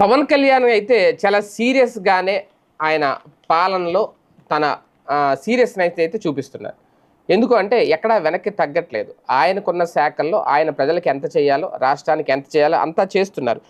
పవన్ కళ్యాణ్ అయితే చాలా సీరియస్గానే ఆయన పాలనలో తన సీరియస్నెస్ అయితే చూపిస్తున్నారు ఎందుకు అంటే ఎక్కడా వెనక్కి తగ్గట్లేదు. ఆయనకున్న శాఖల్లో ఆయన ప్రజలకు ఎంత చేయాలో రాష్ట్రానికి ఎంత చేయాలో అంతా చేస్తున్నారు.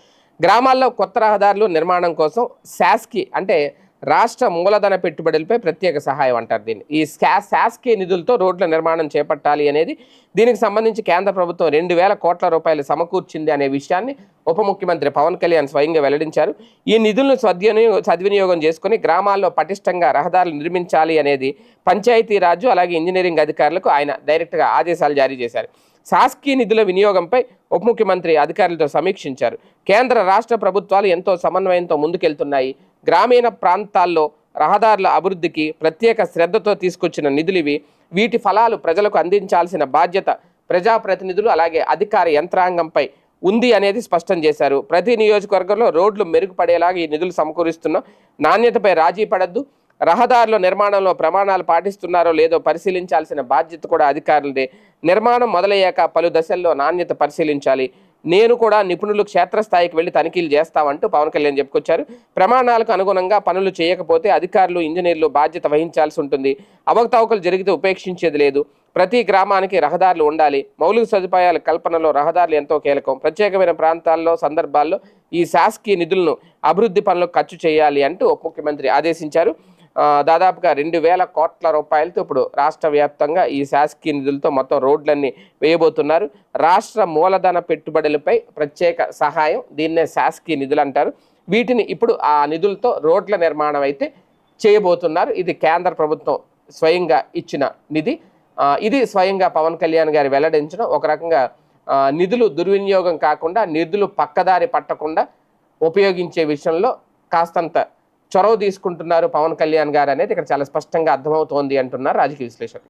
గ్రామాల్లో కొత్త రహదారులు నిర్మాణం కోసం శాస్కి అంటే రాష్ట్ర మూలధన పెట్టుబడులపై ప్రత్యేక సహాయం అంటారు దీన్ని. ఈ శా శాస్కీ నిధులతో రోడ్ల నిర్మాణం చేపట్టాలి అనేది దీనికి సంబంధించి కేంద్ర ప్రభుత్వం రెండు వేల కోట్ల రూపాయలు సమకూర్చింది అనే విషయాన్ని ఉప ముఖ్యమంత్రి పవన్ కళ్యాణ్ స్వయంగా వెల్లడించారు. ఈ నిధులను సద్వినియోగం సద్వినియోగం చేసుకుని గ్రామాల్లో పటిష్టంగా రహదారులు నిర్మించాలి అనేది పంచాయతీ రాజు అలాగే ఇంజనీరింగ్ అధికారులకు ఆయన డైరెక్ట్గా ఆదేశాలు జారీ చేశారు. శాసకీయ నిధుల వినియోగంపై ఉప ముఖ్యమంత్రి అధికారులతో సమీక్షించారు. కేంద్ర రాష్ట్ర ప్రభుత్వాలు ఎంతో సమన్వయంతో ముందుకెళ్తున్నాయి. గ్రామీణ ప్రాంతాల్లో రహదారుల అభివృద్ధికి ప్రత్యేక శ్రద్ధతో తీసుకొచ్చిన నిధులు ఇవి వీటి ఫలాలు ప్రజలకు అందించాల్సిన బాధ్యత ప్రజాప్రతినిధులు అలాగే అధికార యంత్రాంగంపై ఉంది అనేది స్పష్టం చేశారు. ప్రతి నియోజకవర్గంలో రోడ్లు మెరుగుపడేలాగా ఈ నిధులు సమకూరుస్తున్నాం నాణ్యతపై రాజీ పడద్దు. రహదారుల నిర్మాణంలో ప్రమాణాలు పాటిస్తున్నారో లేదో పరిశీలించాల్సిన బాధ్యత కూడా అధికారులదే. నిర్మాణం మొదలయ్యాక పలు దశల్లో నాణ్యత పరిశీలించాలి. నేను కూడా నిపుణులు క్షేత్రస్థాయికి వెళ్ళి తనిఖీలు చేస్తామంటూ పవన్ కళ్యాణ్ చెప్పుకొచ్చారు. ప్రమాణాలకు అనుగుణంగా పనులు చేయకపోతే అధికారులు ఇంజనీర్లు బాధ్యత వహించాల్సి ఉంటుంది. అవకతవకలు జరిగితే ఉపేక్షించేది లేదు. ప్రతి గ్రామానికి రహదారులు ఉండాలి. మౌలిక సదుపాయాల కల్పనలో రహదారులు ఎంతో కీలకం. ప్రత్యేకమైన ప్రాంతాల్లో సందర్భాల్లో ఈ శాసకీయ నిధులను అభివృద్ధి పనులకు ఖర్చు చేయాలి అంటూ ఉప ముఖ్యమంత్రి ఆదేశించారు. దాదాపుగా రెండు వేల కోట్ల రూపాయలతో ఇప్పుడు రాష్ట్ర వ్యాప్తంగా ఈ శాసకీయ నిధులతో మొత్తం రోడ్లన్నీ వేయబోతున్నారు. రాష్ట్ర మూలధన పెట్టుబడులపై ప్రత్యేక సహాయం దీన్నే శాసకీయ నిధులు అంటారు. వీటిని ఇప్పుడు ఆ నిధులతో రోడ్ల నిర్మాణం అయితే చేయబోతున్నారు. ఇది కేంద్ర ప్రభుత్వం స్వయంగా ఇచ్చిన నిధి. ఇది స్వయంగా పవన్ కళ్యాణ్ గారు వెల్లడించడం. ఒక రకంగా నిధులు దుర్వినియోగం కాకుండా నిధులు పక్కదారి పట్టకుండా ఉపయోగించే విషయంలో కాస్తంత చొరవ తీసుకుంటున్నారు పవన్ కళ్యాణ్ గారు అనేది ఇక్కడ చాలా స్పష్టంగా అర్థమవుతోంది అంటున్నారు రాజకీయ విశ్లేషకులు.